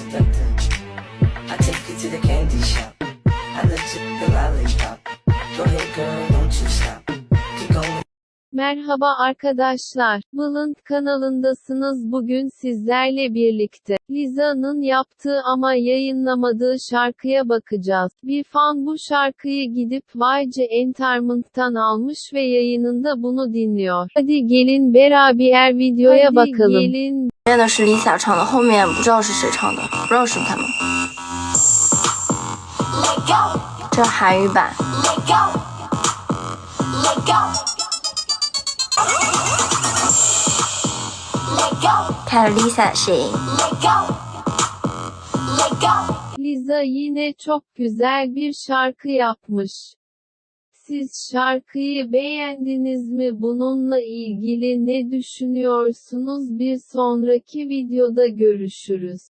seductive. I take you to the candy shop. I let you the lollipop. Go ahead, girl, don't you stop. Keep going. Merhaba arkadaşlar. Bulunt kanalındasınız bugün sizlerle birlikte. Liza'nın yaptığı ama yayınlamadığı şarkıya bakacağız. Bir fan bu şarkıyı gidip YG Entertainment'tan almış ve yayınında bunu dinliyor. Hadi gelin beraber videoya Hadi bakalım. gelin 前面的是 Lisa 唱的，后面不知道是谁唱的，不知道是不是他们。这韩语版。看 Lisa 的声音。Liza yine çok güzel bir şarkı yapmış. Siz şarkıyı beğendiniz mi? Bununla ilgili ne düşünüyorsunuz? Bir sonraki videoda görüşürüz.